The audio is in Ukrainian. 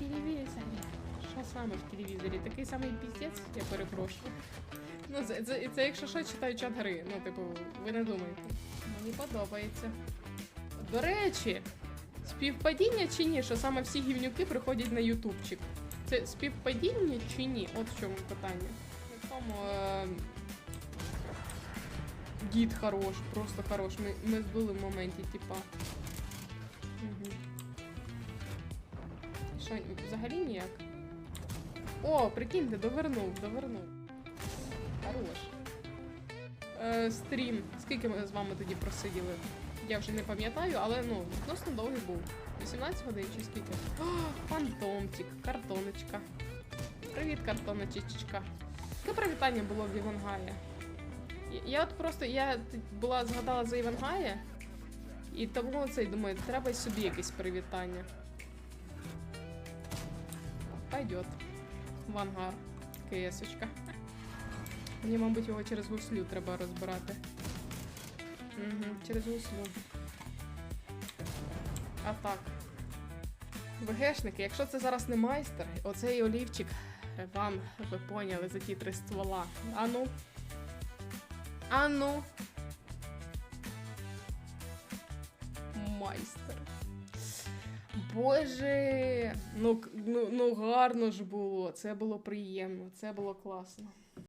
телевізорі. Що саме в телевізорі? Такий самий піздець, я перепрошую. Ну, це, це, це якщо що, читаю чат гри. Ну, типу, ви не думайте. Мені подобається. До речі, співпадіння чи ні, що саме всі гівнюки приходять на ютубчик. Це співпадіння чи ні? От в чому питання. В тому е... дід хорош, просто хорош. Ми, ми збили в моменті, типа. Угу. Що, взагалі ніяк? О, прикиньте, довернув, довернув. Хорош. Е, стрім. Скільки ми з вами тоді просиділи? Я вже не пам'ятаю, але ну, відносно довгий був. 18 годин чи скільки? О, фантомчик, картоночка. Привіт, картоночечка. Яке привітання було в Івангая? Я, я от просто я була згадала за Івангая, і тому цей думаю, треба собі якесь привітання. Пойдет. В ангар. КСочка. Мені, мабуть, його через гуслю треба розбирати. Угу, через гуслю. А так. ВГшники, якщо це зараз не майстер, оцей олівчик вам ви поняли за ті три ствола. Ану. Ану. Майстер. Боже, ну, ну, ну гарно ж було. Це було приємно, це було класно.